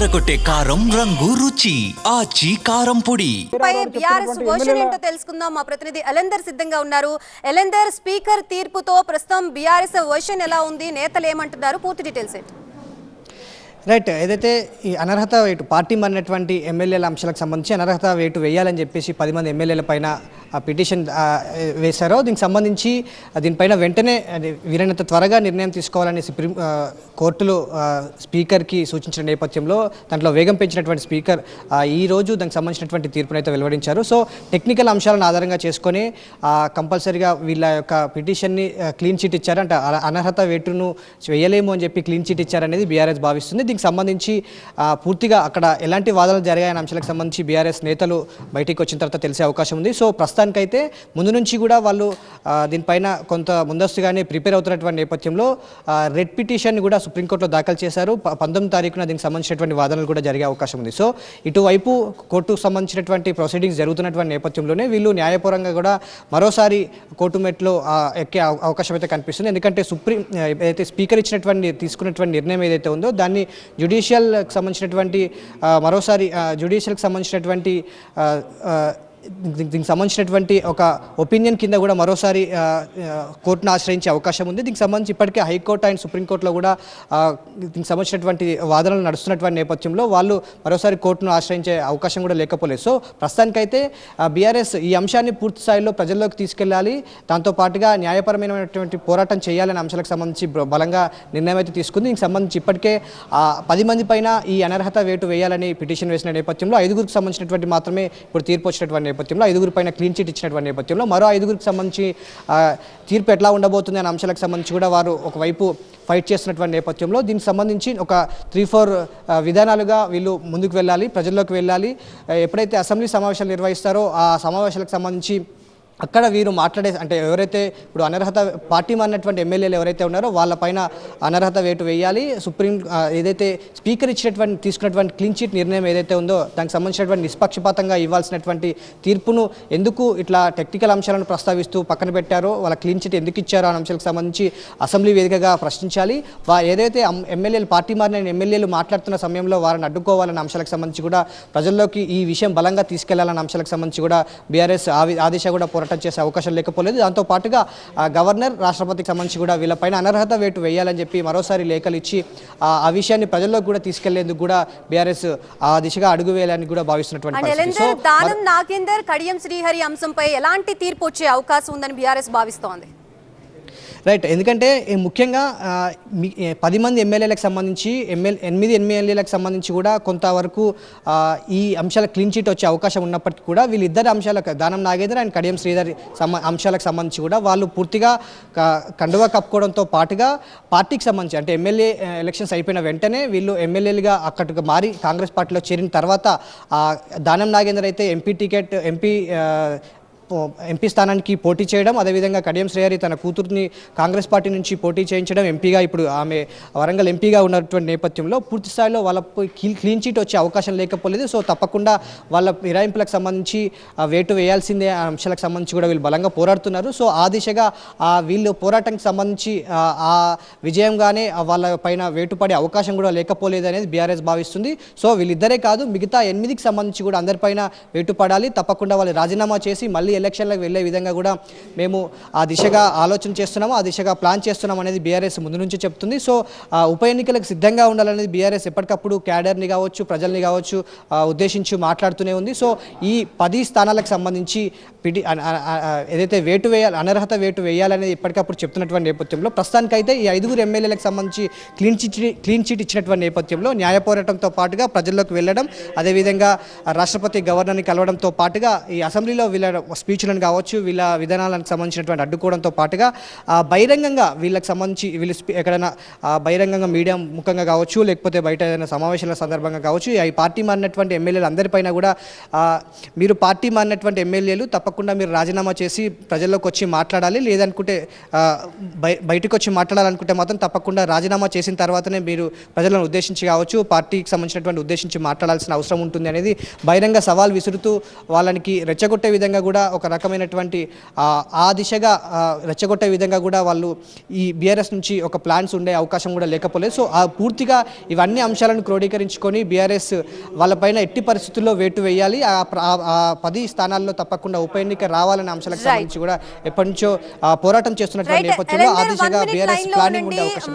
ఎర్రగొట్టే కారం రంగు రుచి ఆచి కారం పొడి. పై బీఆర్ఎస్ వర్షన్ ఏంటో తెలుసుకుందాం. మా ప్రతినిధి ఎలెందర్ సిద్ధంగా ఉన్నారు. ఎలెందర్ స్పీకర్ తీర్పుతో ప్రస్తుతం బీఆర్ఎస్ వర్షన్ ఎలా ఉంది? నేతలు ఏమంటున్నారు? పూర్తి డీటెయిల్స్ ఏంటి? రైట్. ఏదైతే ఈ అనర్హత వేటు పార్టీ మారినటువంటి ఎమ్మెల్యేల అంశాలకు సంబంధించి అనర్హత వేటు వేయాలని చెప్పేసి పది మంది ఎమ్మెల్యేల పైన ఆ పిటిషన్ వేశారో దీనికి సంబంధించి దీనిపైన వెంటనే అది వీలైనంత త్వరగా నిర్ణయం తీసుకోవాలని సుప్రీం కోర్టులు స్పీకర్కి సూచించిన నేపథ్యంలో దాంట్లో వేగం పెంచినటువంటి స్పీకర్ ఆ, ఈ రోజు దానికి సంబంధించినటువంటి తీర్పునైతే వెలువడించారు. సో టెక్నికల్ అంశాలను ఆధారంగా చేసుకొని కంపల్సరీగా వీళ్ళ యొక్క పిటిషన్ని క్లీన్ చిట్ ఇచ్చారంట. అనర్హత వేటును వేయలేము అని చెప్పి క్లీన్ చిట్ ఇచ్చారనేది బీఆర్ఎస్ భావిస్తుంది. దీనికి సంబంధించి పూర్తిగా అక్కడ ఎలాంటి వాదనలు జరిగాయనే అంశాలకు సంబంధించి బీఆర్ఎస్ నేతలు బయటికి వచ్చిన తర్వాత తెలిసే అవకాశం ఉంది. సో ప్రస్తుతానికైతే ముందు నుంచి కూడా వాళ్ళు దీనిపైన కొంత ముందస్తుగానే ప్రిపేర్ అవుతున్నటువంటి నేపథ్యంలో రెడ్ పిటిషన్ కూడా సుప్రీంకోర్టులో దాఖలు చేశారు. ప- పంతొమ్మిది తారీఖున దీనికి సంబంధించినటువంటి వాదనలు కూడా జరిగే అవకాశం ఉంది. సో ఇటువైపు కోర్టుకు సంబంధించినటువంటి ప్రొసీడింగ్స్ జరుగుతున్నటువంటి నేపథ్యంలోనే వీళ్ళు న్యాయపరంగా కూడా మరోసారి కోర్టు మెట్లో ఎక్కే అవ- అవకాశం అయితే కనిపిస్తుంది. ఎందుకంటే సుప్రీం ఏదైతే స్పీకర్ ఇచ్చినటువంటి తీసుకున్నటువంటి నిర్ణయం ఏదైతే ఉందో దాన్ని జ్యుడిషియల్కి సంబంధించినటువంటి మరోసారి జ్యుడిషియల్కి సంబంధించినటువంటి దీనికి సంబంధించినటువంటి ఒక ఒపీనియన్ కింద కూడా మరోసారి కోర్టును ఆశ్రయించే అవకాశం ఉంది. దీనికి సంబంధించి ఇప్పటికే హైకోర్టు అండ్ సుప్రీంకోర్టులో కూడా దీనికి సంబంధించినటువంటి వాదనలు నడుస్తున్నటువంటి నేపథ్యంలో వాళ్ళు మరోసారి కోర్టును ఆశ్రయించే అవకాశం కూడా లేకపోలేదు. సో ప్రస్తుతానికైతే బీఆర్ఎస్ ఈ అంశాన్ని పూర్తి స్థాయిలో ప్రజల్లోకి తీసుకెళ్ళాలి. దాంతో పాటుగా న్యాయపరమైనటువంటి పోరాటం చేయాలనే అంశాలకు సంబంధించి బలంగా నిర్ణయం అయితే తీసుకుంది. దీనికి సంబంధించి ఇప్పటికే ఆ, పది మంది పైన ఈ అనర్హత వేటు వేయాలని పిటిషన్ వేసిన నేపథ్యంలో ఐదుగురికి సంబంధించినటువంటి మాత్రమే ఇప్పుడు తీర్పు వచ్చినటువంటి నేపథ్యంలో ఐదుగురి పైన క్లీన్ చిట్ ఇచ్చినటువంటి నేపథ్యంలో మరో ఐదుగురికి సంబంధించి తీర్పు ఎట్లా ఉండబోతుంది అనే అంశాలకు సంబంధించి కూడా వారు ఒకవైపు ఫైట్ చేస్తున్నటువంటి నేపథ్యంలో దీనికి సంబంధించి ఒక త్రీ ఫోర్ విధానాలుగా వీళ్ళు ముందుకు వెళ్ళాలి ప్రజల్లోకి వెళ్ళాలి. ఎప్పుడైతే అసెంబ్లీ సమావేశాలు నిర్వహిస్తారో ఆ సమావేశాలకు సంబంధించి అక్కడ వీరు మాట్లాడే అంటే ఎవరైతే ఇప్పుడు అనర్హత పార్టీ మారినటువంటి ఎమ్మెల్యేలు ఎవరైతే ఉన్నారో వాళ్ళపైన అనర్హత వేటు వేయాలి. సుప్రీం ఏదైతే స్పీకర్ ఇచ్చినటువంటి తీసుకున్నటువంటి క్లీన్ చిట్ నిర్ణయం ఏదైతే ఉందో దానికి సంబంధించినటువంటి నిష్పక్షపాతంగా ఇవ్వాల్సినటువంటి తీర్పును ఎందుకు ఇట్లా టెక్నికల్ అంశాలను ప్రస్తావిస్తూ పక్కన పెట్టారో వాళ్ళ క్లీన్ చిట్ ఎందుకు ఇచ్చారో అనే అంశాలకు సంబంధించి అసెంబ్లీ వేదికగా ప్రశ్నించాలి. వా ఏదైతే ఎమ్మెల్యేలు పార్టీ మారిన ఎమ్మెల్యేలు మాట్లాడుతున్న సమయంలో వారిని అడ్డుకోవాలన్న అంశాలకు సంబంధించి కూడా ప్రజల్లోకి ఈ విషయం బలంగా తీసుకెళ్ళాలన్న అంశాలకు సంబంధించి కూడా బీఆర్ఎస్ ఆదేశ కూడా పోరాటం చేసే అవకాశం లేకపోలేదు. దాంతో పాటుగా గవర్నర్ రాష్ట్రపతికి సంబంధించి కూడా వీళ్ళపైన అనర్హత వేటు వేయాలని చెప్పి మరోసారి లేఖలు ఇచ్చి ఆ, విషయాన్ని ప్రజల్లోకి కూడా తీసుకెళ్ళేందుకు కూడా బీఆర్ఎస్ ఆ దిశగా అడుగు వేయాలని కూడా భావిస్తున్నటువంటి నాగేందర్ కడియం శ్రీహరి అంశంపై ఎలాంటి తీర్పు వచ్చే అవకాశం ఉందని బీఆర్ఎస్ భావిస్తోంది? రైట్ ఎందుకంటే ముఖ్యంగా పది మంది ఎమ్మెల్యేలకు సంబంధించి ఎమ్మెల్యే ఎనిమిది ఎమ్మెల్యేలకు సంబంధించి కూడా కొంతవరకు ఈ అంశాల క్లీన్ చీట్ వచ్చే అవకాశం ఉన్నప్పటికీ కూడా వీళ్ళిద్దరు అంశాలకు దానం నాగేందర్ అండ్ కడియం శ్రీధర్ అంశాలకు సంబంధించి కూడా వాళ్ళు పూర్తిగా కండువా కప్పుకోవడంతో పాటుగా పార్టీకి సంబంధించి అంటే ఎమ్మెల్యే ఎలక్షన్స్ అయిపోయిన వెంటనే వీళ్ళు ఎమ్మెల్యేలుగా అక్కడికి మారి కాంగ్రెస్ పార్టీలో చేరిన తర్వాత దానం నాగేందర్ అయితే ఎంపీ టికెట్ ఎంపీ ఎంపీ స్థానానికి పోటీ చేయడం అదేవిధంగా కడియం శ్రేయారి తన కూతుర్ని కాంగ్రెస్ పార్టీ నుంచి పోటీ చేయించడం ఎంపీగా ఇప్పుడు ఆమె వరంగల్ ఎంపీగా ఉన్నటువంటి నేపథ్యంలో పూర్తి స్థాయిలో వాళ్ళ క్లీన్ చీట్ వచ్చే అవకాశం లేకపోలేదు. సో తప్పకుండా వాళ్ళ ఫిరాయింపులకు సంబంధించి వేటు వేయాల్సిందే ఆ అంశాలకు సంబంధించి కూడా వీళ్ళు బలంగా పోరాడుతున్నారు. సో ఆ దిశగా ఆ వీళ్ళు పోరాటానికి సంబంధించి ఆ, విజయంగానే వాళ్ళ పైన వేటు పడే అవకాశం కూడా లేకపోలేదు అనేది బీఆర్ఎస్ భావిస్తుంది. సో వీళ్ళిద్దరే కాదు మిగతా ఎనిమిదికి సంబంధించి కూడా అందరిపైన వేటు పడాలి తప్పకుండా వాళ్ళు రాజీనామా చేసి మళ్ళీ ఎలక్షన్లకు వెళ్ళే విధంగా కూడా మేము ఆ దిశగా ఆలోచన చేస్తున్నాము ఆ దిశగా ప్లాన్ చేస్తున్నాం అనేది బీఆర్ఎస్ ముందు నుంచి చెప్తుంది. సో ఉప ఎన్నికలకు సిద్ధంగా ఉండాలనేది బీఆర్ఎస్ ఎప్పటికప్పుడు క్యాడర్ని కావచ్చు ప్రజల్ని కావచ్చు ఉద్దేశించి మాట్లాడుతూనే ఉంది. సో ఈ పది స్థానాలకు సంబంధించి పిటి ఏదైతే వేటు వేయాలి అనర్హత వేటు వేయాలనేది ఎప్పటికప్పుడు చెప్తున్నటువంటి నేపథ్యంలో ప్రస్తుతానికైతే ఈ ఐదుగురు ఎమ్మెల్యేలకు సంబంధించి క్లీన్ చిట్ క్లీన్ చిట్ ఇచ్చినటువంటి నేపథ్యంలో న్యాయ పోరాటంతో పాటుగా ప్రజల్లోకి వెళ్ళడం అదేవిధంగా రాష్ట్రపతి గవర్నర్ని కలవడంతో పాటుగా ఈ అసెంబ్లీలో వెళ్ళడం స్పీచ్లను కావచ్చు వీళ్ళ విధానాలకు సంబంధించినటువంటి అడ్డుకోవడంతో పాటుగా బహిరంగంగా వీళ్ళకి సంబంధించి వీళ్ళు ఎక్కడైనా బహిరంగంగా మీడియా ముఖంగా కావచ్చు లేకపోతే బయట ఏదైనా సమావేశాల సందర్భంగా కావచ్చు ఈ పార్టీ మారినటువంటి ఎమ్మెల్యేలు అందరిపైన కూడా మీరు పార్టీ మారినటువంటి ఎమ్మెల్యేలు తప్పకుండా మీరు రాజీనామా చేసి ప్రజల్లోకి వచ్చి మాట్లాడాలి లేదనుకుంటే బయటకు వచ్చి మాట్లాడాలనుకుంటే మాత్రం తప్పకుండా రాజీనామా చేసిన తర్వాతనే మీరు ప్రజలను ఉద్దేశించి కావచ్చు పార్టీకి సంబంధించినటువంటి ఉద్దేశించి మాట్లాడాల్సిన అవసరం ఉంటుంది అనేది బహిరంగ సవాల్ విసురుతూ వాళ్ళకి రెచ్చగొట్టే విధంగా కూడా ఒక రకమైనటువంటి ఆ, దిశగా రెచ్చగొట్టే విధంగా కూడా వాళ్ళు ఈ బీఆర్ఎస్ నుంచి ఒక ప్లాన్స్ ఉండే అవకాశం కూడా లేకపోలేదు. సో ఆ పూర్తిగా ఇవన్నీ అంశాలను క్రోడీకరించుకొని బీఆర్ఎస్ వాళ్ళపైన ఎట్టి పరిస్థితుల్లో వేటు వేయాలి. ఆ పది స్థానాల్లో తప్పకుండా ఉప ఎన్నిక రావాలనే అంశాలకు సంబంధించి కూడా ఎప్పటి నుంచో ఆ, పోరాటం చేస్తున్నటువంటి నేపథ్యంలో ఆ దిశగా బీఆర్ఎస్ ప్లానింగ్ ఉండే అవకాశం